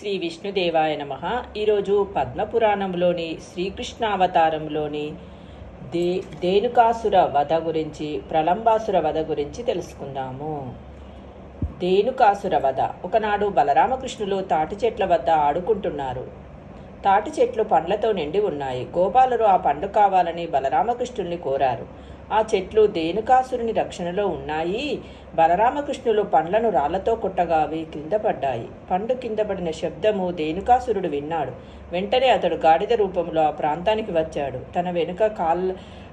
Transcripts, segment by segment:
శ్రీ విష్ణుదేవాయ నమ. ఈరోజు పద్మపురాణంలోని శ్రీకృష్ణావతారంలోని దే దేనుకాసుర వధ గురించి ప్రలంబాసుర వధ గురించి తెలుసుకుందాము. దేనుకాసుర వధ. ఒకనాడు బలరామకృష్ణులు తాటి చెట్ల వద్ద ఆడుకుంటున్నారు. తాటి చెట్లు పండ్లతో నిండి ఉన్నాయి. గోపాలరు ఆ పండు కావాలని బలరామకృష్ణుల్ని కోరారు. ఆ చెట్లు దేనుకాసురుని రక్షణలో ఉన్నాయి. బలరామకృష్ణులు పండ్లను రాళ్ళతో కొట్టగా అవి కింద పడ్డాయి. పండు కింద పడిన శబ్దము దేనుకాసురుడు విన్నాడు. వెంటనే అతడు గాడిద రూపంలో ఆ ప్రాంతానికి వచ్చాడు. తన వెనుక కాళ్ళ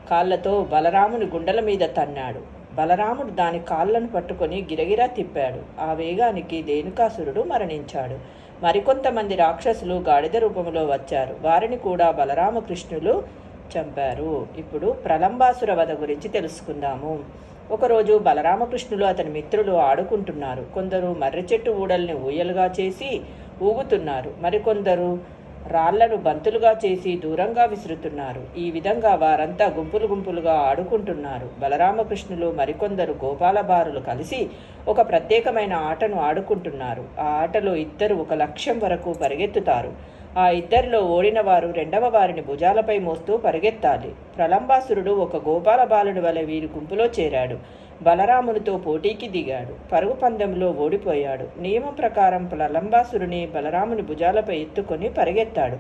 కాళ్ళతో బలరాముని గుండెల మీద తన్నాడు. బలరాముడు దాని కాళ్ళను పట్టుకొని గిరగిరా తిప్పాడు. ఆ వేగానికి దేనుకాసురుడు మరణించాడు. మరికొంతమంది రాక్షసులు గాడిద రూపంలో వచ్చారు. వారిని కూడా బలరామకృష్ణులు చంపారు. ఇప్పుడు ప్రలంబాసుర వధ గురించి తెలుసుకుందాము. ఒకరోజు బలరామకృష్ణులు అతని మిత్రులు ఆడుకుంటున్నారు. కొందరు మర్రి చెట్టు ఊడల్ని ఊయలుగా చేసి ఊగుతున్నారు. మరికొందరు రాళ్ళను బంతులుగా చేసి దూరంగా విసురుతున్నారు. ఈ విధంగా వారంతా గుంపులు గుంపులుగా ఆడుకుంటున్నారు. బలరామకృష్ణులు మరికొందరు గోపాలబారులు కలిసి ఒక ప్రత్యేకమైన ఆటను ఆడుకుంటున్నారు. ఆ ఆటలో ఇద్దరు ఒక లక్ష్యం వరకు పరిగెత్తుతారు. ఆ ఇద్దరిలో ఓడిన వారు రెండవ వారిని భుజాలపై మోస్తూ పరిగెత్తాలి. ప్రలంబాసురుడు ఒక గోపాల బాలుడి వలె వీరి గుంపులో చేరాడు. బలరామునితో పోటీకి దిగాడు. పరుగు పందెంలో ఓడిపోయాడు. నియమం ప్రకారం ప్రలంబాసురుని బలరాముని భుజాలపై ఎత్తుకొని పరిగెత్తాడు.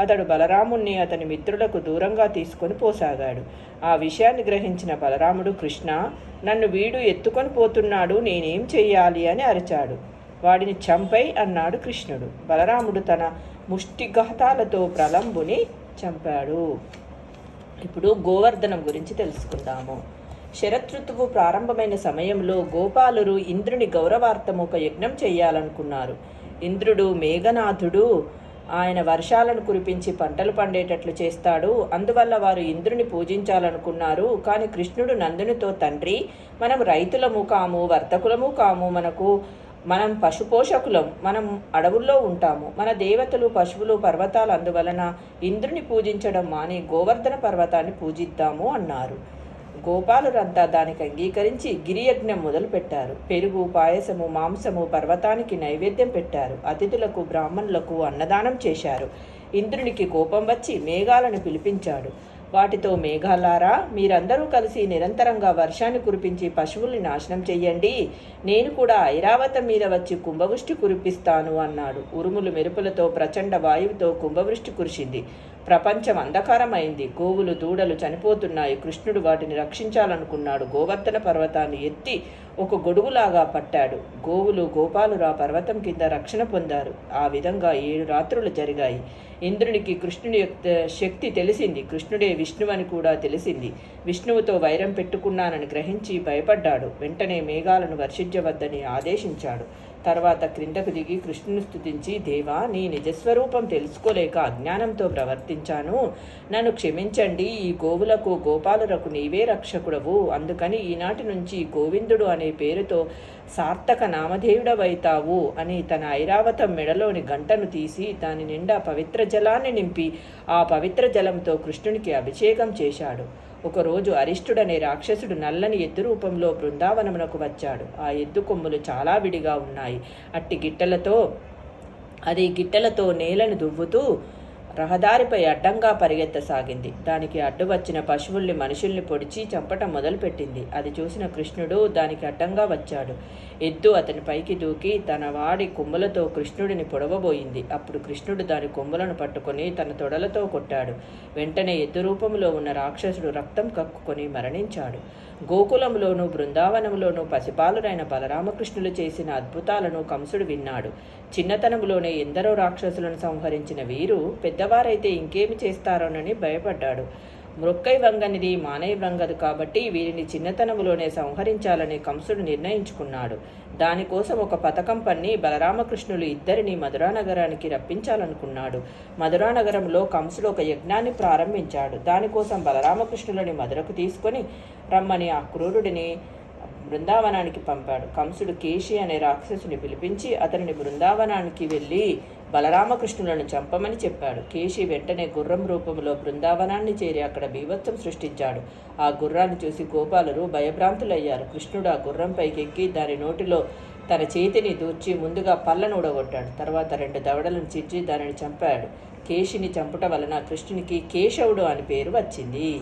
అతడు బలరాముణ్ణి అతని మిత్రులకు దూరంగా తీసుకొని పోసాగాడు. ఆ విషయాన్ని గ్రహించిన బలరాముడు కృష్ణ నన్ను వీడు ఎత్తుకొని పోతున్నాడు నేనేం చెయ్యాలి? అని అరిచాడు. వాడిని చంపై అన్నాడు కృష్ణుడు. బలరాముడు తన ముష్టిఘాతాలతో ప్రలంబుని చంపాడు. ఇప్పుడు గోవర్ధనం గురించి తెలుసుకుందాము. శరతృతువు ప్రారంభమైన సమయంలో గోపాలురు ఇంద్రుని గౌరవార్థం ఒక యజ్ఞం చేయాలనుకున్నారు. ఇంద్రుడు మేఘనాథుడు ఆయన వర్షాలను కురిపించి పంటలు పండేటట్లు చేస్తాడు. అందువల్ల వారు ఇంద్రుని పూజించాలనుకున్నారు. కానీ కృష్ణుడు నందునితో తండ్రి మనం రైతులము కాము వర్తకులము కాము మనకు మనం పశుపోషకులం మనం అడవుల్లో ఉంటాము. మన దేవతలు పశువులు పర్వతాలు అందువలన ఇంద్రుని పూజించడం మాని గోవర్ధన పర్వతాన్ని పూజిద్దాము అన్నారు. గోపాలురంతా దానికి అంగీకరించి గిరియజ్ఞం మొదలుపెట్టారు. పెరుగు పాయసము మాంసము పర్వతానికి నైవేద్యం పెట్టారు. అతిథులకు బ్రాహ్మణులకు అన్నదానం చేశారు. ఇంద్రునికి కోపం వచ్చి మేఘాలను పిలిపించాడు. వాటితో మేఘాలారా మీరందరూ కలిసి నిరంతరంగా వర్షాన్ని కురిపించి పశువుల్ని నాశనం చెయ్యండి. నేను కూడా ఐరావతం మీద వచ్చి కుంభవృష్టి కురిపిస్తాను అన్నాడు. ఉరుములు మెరుపులతో ప్రచండ వాయువుతో కుంభవృష్టి కురిసింది. ప్రపంచం అంధకారమైంది. గోవులు దూడలు చనిపోతున్నాయి. కృష్ణుడు వాటిని రక్షించాలనుకున్నాడు. గోవర్ధన పర్వతాన్ని ఎత్తి ఒక గొడుగులాగా పట్టాడు. గోవులు గోపాలురా పర్వతం కింద రక్షణ పొందారు. ఆ విధంగా ఏడు రాత్రులు జరిగాయి. ఇంద్రునికి కృష్ణుడి యొక్క శక్తి తెలిసింది. కృష్ణుడే విష్ణువని కూడా తెలిసింది. విష్ణువుతో వైరం పెట్టుకున్నానని గ్రహించి భయపడ్డాడు. వెంటనే మేఘాలను వర్షించవద్దని ఆదేశించాడు. తర్వాత క్రిందకు దిగి కృష్ణుని స్థుతించి దేవా నీ నిజస్వరూపం తెలుసుకోలేక అజ్ఞానంతో ప్రవర్తించాను. నన్ను క్షమించండి. ఈ గోవులకు గోపాలులకు నీవే రక్షకుడవు. అందుకని ఈనాటి నుంచి గోవిందుడు అనే పేరుతో సార్థక నామధేయుడవైతావు అని తన ఐరావతం మెడలోని గంటను తీసి దాని నిండా పవిత్ర జలాన్ని నింపి ఆ పవిత్ర జలంతో కృష్ణునికి అభిషేకం చేశాడు. ఒకరోజు అరిష్టుడనే రాక్షసుడు నల్లని ఎద్దు రూపంలో బృందావనమునకు వచ్చాడు. ఆ ఎద్దు కొమ్ములు చాలా విడిగా ఉన్నాయి. అట్టి గిట్టలతో అది గిట్టలతో నేలను దువ్వుతూ రహదారిపై అడ్డంగా పరిగెత్తసాగింది. దానికి అడ్డు వచ్చిన పశువుల్ని మనుషుల్ని పొడిచి చంపటం మొదలుపెట్టింది. అది చూసిన కృష్ణుడు దానికి అడ్డంగా వచ్చాడు. ఎద్దు అతని పైకి దూకి తన వాడి కొమ్ములతో కృష్ణుడిని పొడవబోయింది. అప్పుడు కృష్ణుడు దాని కొమ్ములను పట్టుకొని తన తొడలతో కొట్టాడు. వెంటనే ఎద్దు రూపంలో ఉన్న రాక్షసుడు రక్తం కక్కుకొని మరణించాడు. గోకులంలోనూ బృందావనంలోనూ పసిపాలుడైన బలరామకృష్ణులు చేసిన అద్భుతాలను కంసుడు విన్నాడు. చిన్నతనంలోనే ఎందరో రాక్షసులను సంహరించిన వీరు పెద్ద పెద్దవారైతే ఇంకేమి చేస్తారోనని భయపడ్డాడు. మృక్కై వంగనిది మానై వంగదు కాబట్టి వీరిని చిన్నతనములోనే సంహరించాలని కంసుడు నిర్ణయించుకున్నాడు. దానికోసం ఒక పథకం పన్ని బలరామకృష్ణులు ఇద్దరిని మధురానగరానికి రప్పించాలనుకున్నాడు. మధురానగరంలో కంసుడు ఒక యజ్ఞాన్ని ప్రారంభించాడు. దానికోసం బలరామకృష్ణులని మధురకు తీసుకొని రమ్మని ఆ క్రూరుడిని బృందావనానికి పంపాడు. కంసుడు కేశి అనే రాక్షసుని పిలిపించి అతనిని బృందావనానికి వెళ్ళి బలరామకృష్ణులను చంపమని చెప్పాడు. కేశి వెంటనే గుర్రం రూపంలో బృందావనాన్ని చేరి అక్కడ బీభత్సం సృష్టించాడు. ఆ గుర్రాన్ని చూసి గోపాలరు భయభ్రాంతులయ్యారు. కృష్ణుడు ఆ గుర్రంపైకి ఎక్కి దాని నోటిలో తన చేతిని దూర్చి ముందుగా పళ్ళను ఊడగొట్టాడు తర్వాత రెండు దవడలను చిచ్చి దానిని చంపాడు. కేశిని చంపుట వలన కృష్ణునికి కేశవుడు అని పేరు వచ్చింది.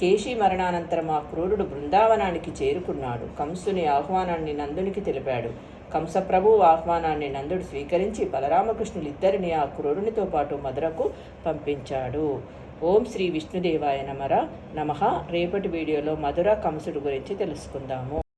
కేశి మరణానంతరం ఆ క్రూరుడు బృందావనానికి చేరుకున్నాడు. కంసుని ఆహ్వానాన్ని నందునికి తెలిపాడు. కంసప్రభువు ఆహ్వానాన్ని నందుడు స్వీకరించి బలరామకృష్ణులిద్దరిని ఆ క్రూరునితో పాటు మధురకు పంపించాడు. ఓం శ్రీ విష్ణుదేవాయ నమర నమః. రేపటి వీడియోలో మధుర కంసుడు గురించి తెలుసుకుందాము.